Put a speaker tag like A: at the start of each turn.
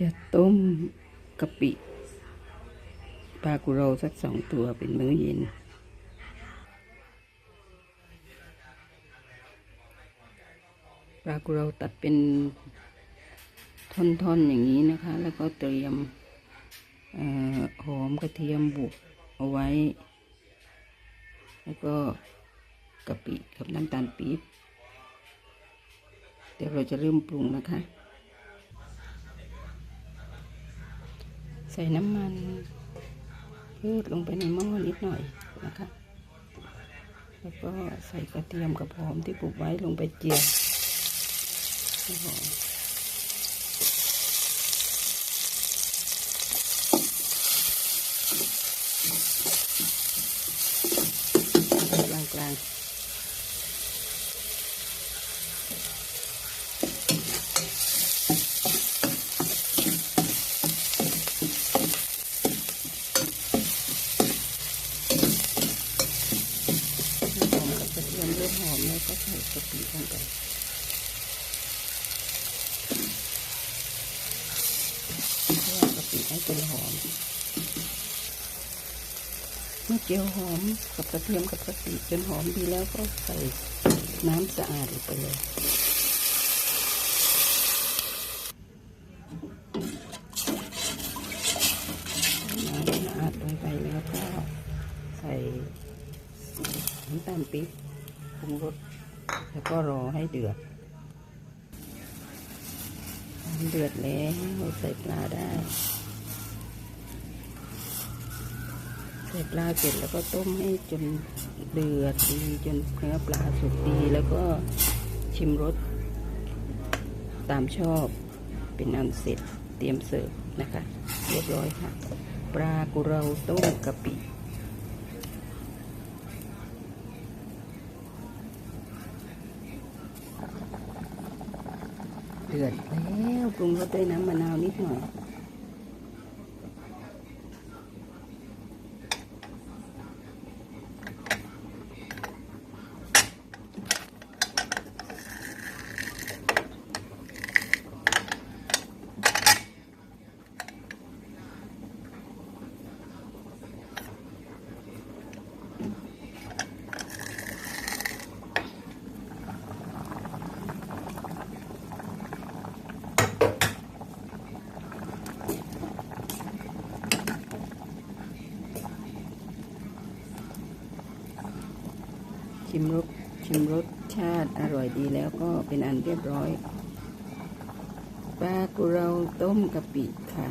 A: จะต้มกะปิปลากุโรสักสองตัวเป็นมื้อเย็น ปลากุโรตัดเป็นท่อนๆอย่างนี้นะคะ แล้วก็เตรียมออหอมกระเทียมบุกเอาไว้ แล้วก็กะปิกับน้ำตาลปี๊บ เดี๋ยวเราจะเริ่มปรุงนะคะ ส่น้ำมันพืชลงไปในหม้อนิดหน่อยนะคะ แล้วก็ใส่กระเทียมกับหอมที่ปลูกไว้ลงไปเจียวหอมกลางกลางๆ หอมกับก ระเริ่มหอมแล้วก็ใส่กะปิลงไปเพื่อกะปิให้เป็นหอม เมื่อเจียวหอมกับกระเทียมกับกะปิจนหอมดีแล้วก็ใส่น้ำสะอาดลงไปเลยน้ำสะอาดลงไปแล้วก็ใส่น้ำตาลปี๊บ ปรุงรสแล้วก็รอให้เดือดเดือดแล้วใส่ปลาได้ ใส่ปลาเสร็จแล้วก็ต้มให้จนเดือดดีจนเนื้อปลาสุกดีแล้วก็ชิมรสตามชอบเป็นอันเสร็จเตรียมเสิร์ฟนะคะ เรียบร้อยค่ะ ปลากุเราต้มกะปิ เดือดแล้วปรุงรสด้วยน้ำมะนาวนิดหน่อย ชิมรสชิมรสชาติอร่อยดีแล้วก็เป็นอันเรียบร้อยปลากุเราต้มกะปิค่ะ